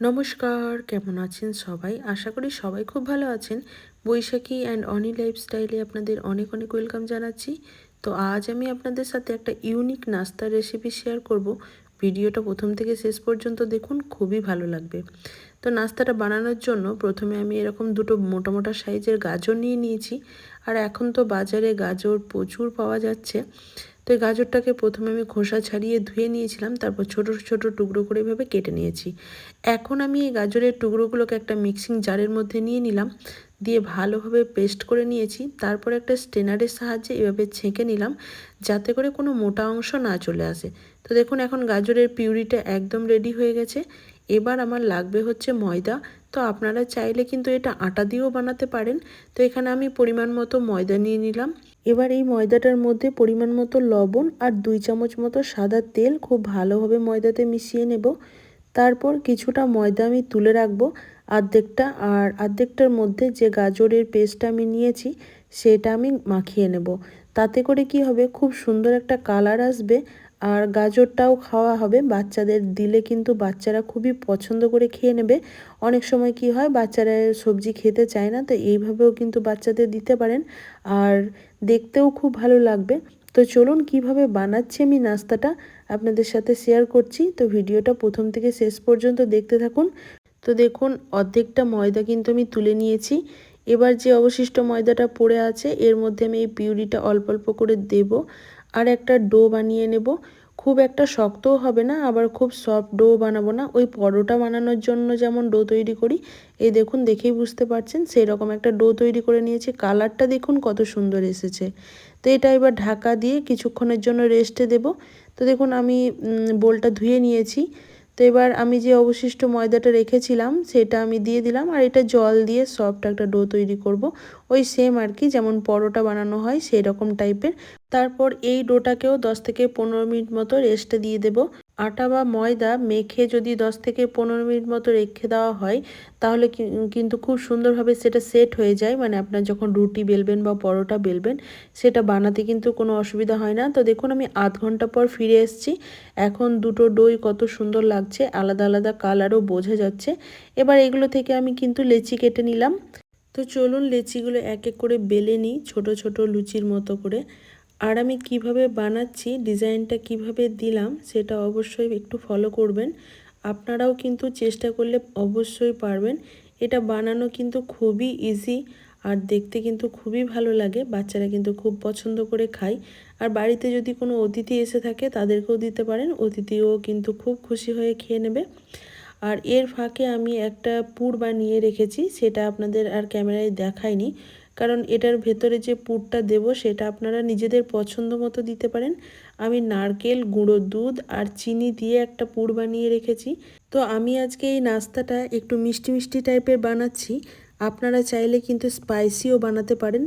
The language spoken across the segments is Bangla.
নমস্কার, কেমন আছেন সবাই? আশা করি সবাই খুব ভালো আছেন। বৈশাখী অ্যান্ড অনি লাইফস্টাইলে আপনাদের অনেক অনেক ওয়েলকাম জানাচ্ছি। তো আজ আমি আপনাদের সাথে একটা ইউনিক নাস্তার রেসিপি শেয়ার করব। ভিডিওটা প্রথম থেকে শেষ পর্যন্ত দেখুন, খুবই ভালো লাগবে। তো নাস্তাটা বানানোর জন্য প্রথমে আমি এরকম দুটো মোটা মোটা সাইজের গাজর নিয়ে নিয়েছি। আর এখন তো বাজারে গাজর প্রচুর পাওয়া যাচ্ছে। তো গাজরটাকে প্রথমে আমি খোসা ছাড়িয়ে ধুয়ে নিয়েছিলাম, তারপর ছোট ছোট টুকরো করে এভাবে কেটে নিয়েছি। এখন আমি এই গাজরের টুকরোগুলোকে একটা মিক্সিং জারের মধ্যে নিয়ে নিলাম, দিয়ে ভালোভাবে পেস্ট করে নিয়েছি, তারপর একটা স্টেনারের সাহায্যে এভাবে ছেঁকে নিলাম, যাতে করে কোনো মোটা অংশ না চলে আসে। তো দেখুন, এখন গাজরের পিউরিটা একদম রেডি হয়ে গেছে। এবার আমার লাগবে হচ্ছে ময়দা। তো আপনারা চাইলে কিন্তু এটা আটা দিয়েও বানাতে পারেন। তো এখানে আমি পরিমাণ মতো ময়দা নিয়ে নিলাম। এবার এই ময়দাটার মধ্যে পরিমাণ মতো লবণ আর দুই চামচ মতো সাদা তেল খুব ভালোভাবে ময়দাতে মিশিয়ে নেব। তারপর কিছুটা ময়দা আমি তুলে রাখব আর্ধেকটা। আর আর্ধেকটার মধ্যে যে গাজরের পেস্টটা আমি নিয়েছি, সেটা আমি মাখিয়ে নেব। তাতে করে কি হবে, খুব সুন্দর একটা কালার আসবে। আর গাজরটাও খাওয়া হবে। বাচ্চাদের দিলে কিন্তু বাচ্চারা খুবই পছন্দ করে খেয়ে নেবে। অনেক সময় কি হয়, বাচ্চারা সবজি খেতে চায় না, তো এইভাবেও কিন্তু বাচ্চাদের দিতে পারেন। আর দেখতেও খুব ভালো লাগবে। তো চলুন কীভাবে বানাচ্ছি আমি নাস্তাটা আপনাদের সাথে শেয়ার করছি। তো ভিডিওটা প্রথম থেকে শেষ পর্যন্ত দেখতে থাকুন। তো দেখুন, অর্ধেকটা ময়দা কিন্তু আমি তুলে নিয়েছি। এবার যে অবশিষ্ট ময়দাটা পড়ে আছে, এর মধ্যে আমি এই পিউরিটা অল্প অল্প করে দেব। আর একটা ডো বানিয়ে নেব। খুব একটা শক্তও হবে না, আবার খুব সফট ডো বানাবো না। ওই পরোটা বানানোর জন্য যেমন ডো তৈরি করি এই দেখুন দেখেই বুঝতে পারছেন সেই রকম একটা ডো তৈরি করে নিয়েছি। কালারটা দেখুন কত সুন্দর এসেছে। তো এটা এবার ঢাকা দিয়ে কিছুক্ষণের জন্য রেস্টে দেব। তো দেখুন আমি বোলটা ধুয়ে নিয়েছি। তো এবার আমি যে অবশিষ্ট ময়দাটা রেখেছিলাম, সেটা আমি দিয়ে দিলাম আর এটা জল দিয়ে সফট একটা ডো তৈরি করব। ওই সেম আর কি, যেমন পরোটা বানানো হয় সেই রকম টাইপের তারপর এই ডোটাকেও 10 থেকে পনেরো মিনিট মতো রেস্টে দিয়ে দেব। আটা বা ময়দা মেখে যদি 10 থেকে পনেরো মিনিট মতো রেখে দেওয়া হয়, তাহলে কিন্তু খুব সুন্দরভাবে সেটা সেট হয়ে যায়। মানে আপনার যখন রুটি বেলবেন বা পরোটা বেলবেন, সেটা বানাতে কিন্তু কোনো অসুবিধা হয় না। তো দেখুন, আমি আধ ঘণ্টা পর ফিরে এসেছি। এখন দুটো ডই কত সুন্দর লাগছে, আলাদা আলাদা কালারও বোঝা যাচ্ছে। এবার এগুলো থেকে আমি কিন্তু লেচি কেটে নিলাম। তো চলুন লেচিগুলো এক এক করে বেলে নিই, ছোটো ছোটো লুচির মতো করে। আর আমি কীভাবে বানাচ্ছি, ডিজাইনটা কীভাবে দিলাম, সেটা অবশ্যই একটু ফলো করবেন। আপনারাও কিন্তু চেষ্টা করলে অবশ্যই পারবেন। এটা বানানো কিন্তু খুবই ইজি আর দেখতে কিন্তু খুবই ভালো লাগে। বাচ্চারা কিন্তু খুব পছন্দ করে খায়। আর বাড়িতে যদি কোনো অতিথি এসে থাকে, তাদেরকেও দিতে পারেন। অতিথিও কিন্তু খুব খুশি হয়ে খেয়ে নেবে। আর এর ফাঁকে আমি একটা পুর বানিয়ে রেখেছি। সেটা আপনাদের আর ক্যামেরায় দেখায়নি কারণ এটার ভেতরে যে পুরটা দেব সেটা আপনারা নিজেদের পছন্দ মতো দিতে পারেন। আমি নারকেল, গুঁড়ো দুধ আর চিনি দিয়ে একটা পুর বানিয়ে রেখেছি। তো আমি আজকে এই নাস্তাটা একটু মিষ্টি মিষ্টি টাইপের বানাচ্ছি। আপনারা চাইলে কিন্তু স্পাইসিও বানাতে পারেন।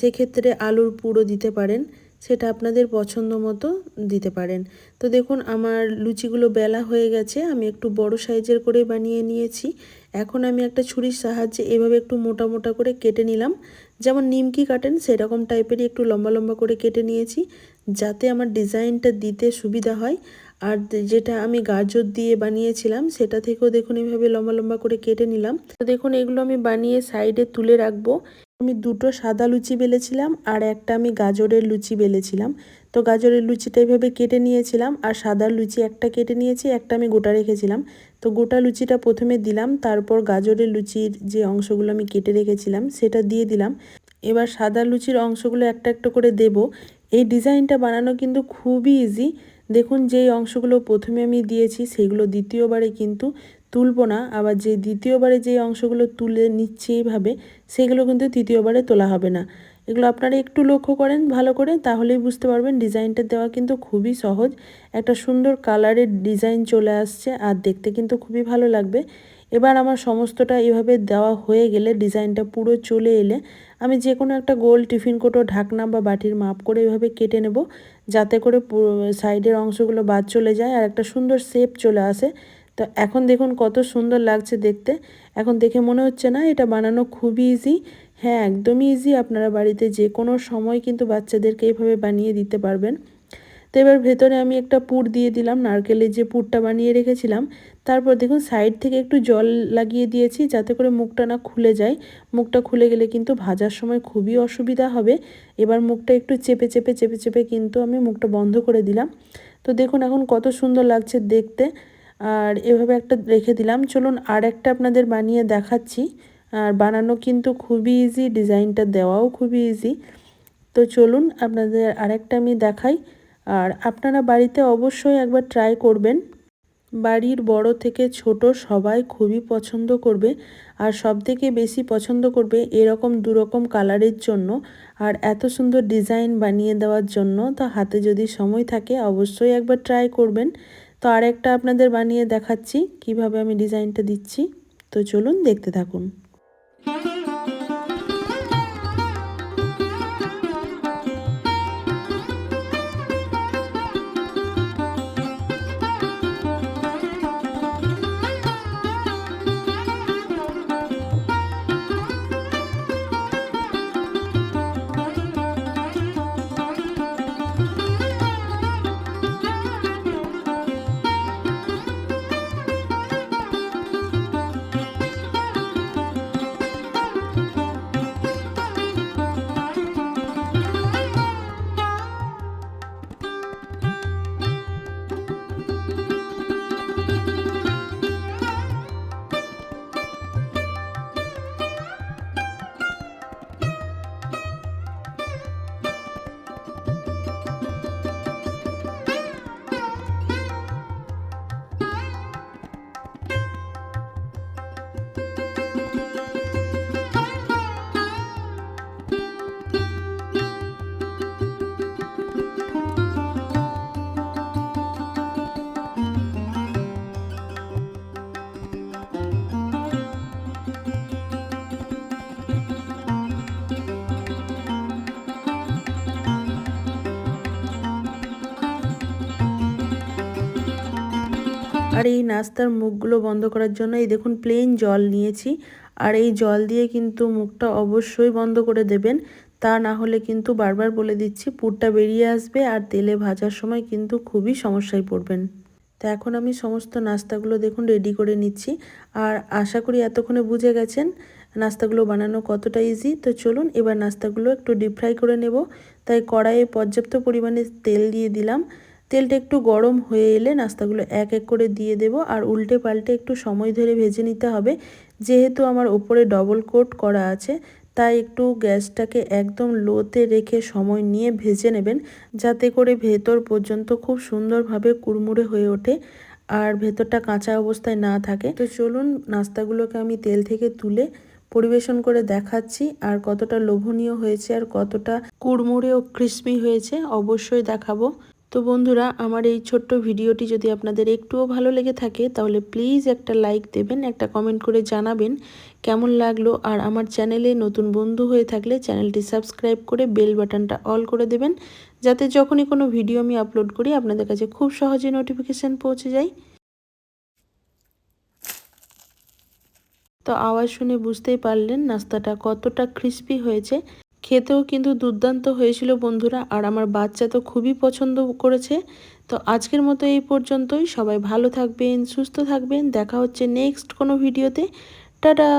সেক্ষেত্রে আলুর পুরও দিতে পারেন। সেটা আপনাদের পছন্দ মতো দিতে পারেন। তো দেখুন, আমার লুচিগুলো বেলা হয়ে গেছে, আমি একটু বড় সাইজের করে বানিয়ে নিয়েছি। এখন আমি একটা ছুরির সাহায্যে এভাবে একটু মোটা মোটা করে কেটে নিলাম। যেমন নিমকি কাটেন, সেরকম টাইপেরই একটু লম্বা লম্বা করে কেটে নিয়েছি, যাতে আমার ডিজাইনটা দিতে সুবিধা হয়। আর যেটা আমি গাজর দিয়ে বানিয়েছিলাম, সেটা থেকেও দেখুন এইভাবে লম্বা লম্বা করে কেটে নিলাম। তো দেখুন, এগুলো আমি বানিয়ে সাইডে তুলে রাখব। আমি দুটো সাদা লুচি বেলেছিলাম আর একটা আমি গাজরের লুচি বেলেছিলাম। তো গাজরের লুচিটা এইভাবে কেটে নিয়েছিলাম আর সাদার লুচি একটা কেটে নিয়েছি, একটা আমি গোটা রেখেছিলাম। তো গোটা লুচিটা প্রথমে দিলাম, তারপর গাজরের লুচির যে অংশগুলো আমি কেটে রেখেছিলাম সেটা দিয়ে দিলাম। এবার সাদা লুচির অংশগুলো একটা একটা করে দেব। এই ডিজাইনটা বানানো কিন্তু খুবই ইজি দেখুন যেই অংশগুলো প্রথমে আমি দিয়েছি, সেগুলো দ্বিতীয়বারে কিন্তু তুলব না, আবার যে দ্বিতীয়বারে যে অংশগুলো তুলে নিচ্ছে এইভাবে, সেগুলো কিন্তু তৃতীয়বারে তোলা হবে না। এগুলো আপনারা একটু লক্ষ্য করেন ভালো করে, তাহলেই বুঝতে পারবেন ডিজাইনটা দেওয়া কিন্তু খুবই সহজ। একটা সুন্দর কালারের ডিজাইন চলে আসছে, আর দেখতে কিন্তু খুবই ভালো লাগবে। এবার আমার সমস্তটা এভাবে দেওয়া হয়ে গেলে, ডিজাইনটা পুরো চলে এলে, আমি যে কোনো একটা গোল টিফিন কোটো, ঢাকনা বা বাটির মাপ করে এভাবে কেটে নেব, যাতে করে সাইডের অংশগুলো বাদ চলে যায়, আর একটা সুন্দর শেপ চলে আসে। তো এখন দেখুন কত সুন্দর লাগছে দেখতে। এখন দেখে মনে হচ্ছে না এটা বানানো খুবই ইজি হ্যাঁ একদমই ইজি আপনারা বাড়িতে যে কোনো সময় কিন্তু বাচ্চাদেরকে এইভাবে বানিয়ে দিতে পারবেন। তো এবার ভেতরে আমি একটা পুর দিয়ে দিলাম, নারকেলের যে পুরটা বানিয়ে রেখেছিলাম। তারপর দেখুন সাইড থেকে একটু জল লাগিয়ে দিয়েছি যাতে করে মুখটা না খুলে যায়। মুখটা খুলে গেলে কিন্তু ভাজার সময় খুবই অসুবিধা হবে। এবার মুখটা একটু চেপে চেপে চেপে চেপে কিন্তু আমি মুখটা বন্ধ করে দিলাম। তো দেখুন এখন কত সুন্দর লাগছে দেখতে। আর এভাবে একটা রেখে দিলাম। চলুন আর একটা আপনাদের বানিয়ে দেখাচ্ছি। আর বানানো কিন্তু খুবই ইজি ডিজাইনটা দেওয়াও খুবই ইজি তো চলুন আপনাদের আরেকটা আমি দেখাই। আর আপনারা বাড়িতে অবশ্যই একবার ট্রাই করবেন। বাড়ির বড় থেকে ছোট সবাই খুবই পছন্দ করবে আর সব থেকে বেশি পছন্দ করবে এরকম দুরকম কালারের জন্য আর এত সুন্দর ডিজাইন বানিয়ে দেওয়ার জন্য। তো হাতে যদি সময় থাকে অবশ্যই একবার ট্রাই করবেন। তো আরেকটা আপনাদের বানিয়ে দেখাচ্ছি কীভাবে আমি ডিজাইনটা দিচ্ছি। তো চলুন দেখতে থাকুন। আর এই নাস্তার মুখগুলো বন্ধ করার জন্য এই দেখুন প্লেন জল নিয়েছি। আর এই জল দিয়ে কিন্তু মুখটা অবশ্যই বন্ধ করে দেবেন। তা না হলে কিন্তু বারবার বলে দিচ্ছি, পুরটা বেরিয়ে আসবে আর তেলে ভাজার সময় কিন্তু খুবই সমস্যায় পড়বেন। তো এখন আমি সমস্ত নাস্তাগুলো দেখুন রেডি করে নিচ্ছি। আর আশা করি এতক্ষণে বুঝে গেছেন নাস্তাগুলো বানানো কতটা ইজি তো চলুন এবার নাস্তাগুলো একটু ডিপ ফ্রাই করে নেব। তাই কড়াইয়ে পর্যাপ্ত পরিমাণে তেল দিয়ে দিলাম। তেলটা একটু গরম হয়ে এলে নাস্তাগুলো এক এক করে দিয়ে দেব আর উল্টে পাল্টে একটু সময় ধরে ভেজে নিতে হবে। যেহেতু আমার ওপরে ডবল কোট করা আছে, তাই একটু গ্যাসটাকে একদম লোতে রেখে সময় নিয়ে ভেজে নেবেন, যাতে করে ভেতর পর্যন্ত খুব সুন্দরভাবে কুড়মুড়ে হয়ে ওঠে আর ভেতরটা কাঁচা অবস্থায় না থাকে। তো চলুন নাস্তাগুলোকে আমি তেল থেকে তুলে পরিবেশন করে দেখাচ্ছি আর কতটা লোভনীয় হয়েছে আর কতটা কুড়মুড়ে ও ক্রিস্পি হয়েছে অবশ্যই দেখাবো। তো বন্ধুরা, আমার এই ছোট্ট ভিডিওটি যদি আপনাদের একটুও ভালো লেগে থাকে, তাহলে প্লিজ একটা লাইক দেবেন, একটা কমেন্ট করে জানাবেন কেমন লাগল। আর আমার চ্যানেলে নতুন বন্ধু হয়ে থাকলে চ্যানেলটি সাবস্ক্রাইব করে বেল বাটনটা অল করে দেবেন, যাতে যখনই কোনো ভিডিও আমি আপলোড করি, আপনাদের কাছে খুব সহজে নোটিফিকেশান পৌঁছে যায়। তো আওয়াজ শুনে বুঝতেই পারলেন নাস্তাটা কতটা ক্রিস্পি হয়েছে। খেতেও কিন্তু দুর্দান্ত হয়েছিল বন্ধুরা। আর আমার বাচ্চা তো খুবই পছন্দ করেছে। তো আজকের মতো এই পর্যন্তই। সবাই ভালো থাকবেন, সুস্থ থাকবেন। দেখা হচ্ছে নেক্সট কোনো ভিডিওতে টাটা!